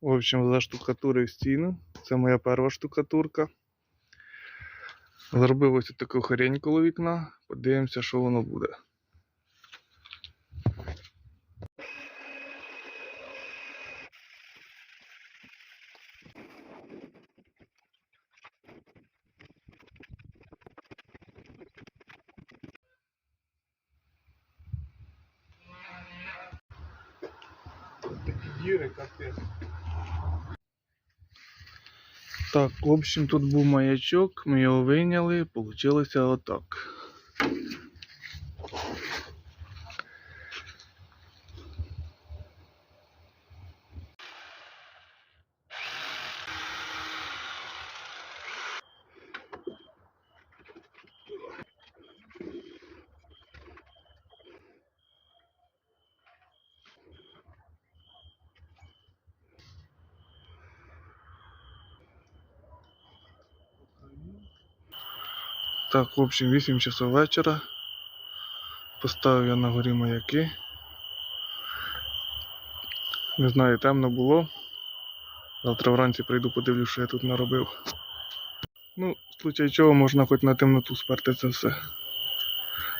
В общем, заштукатурив стіну. Це моя перша штукатурка. Зробив ось таку хрень коло вікна. Подивимося, що воно буде. Діри, капець. Так, в общем, тут був маячок, ми його вийняли, получилося отак. Так, в общем, 8 часов вечора. Поставив я на горі маяки. Не знаю, темно було. Завтра вранці прийду, подивлюсь, що я тут наробив. Ну, в случай чого можна хоч на темноту сперти це все.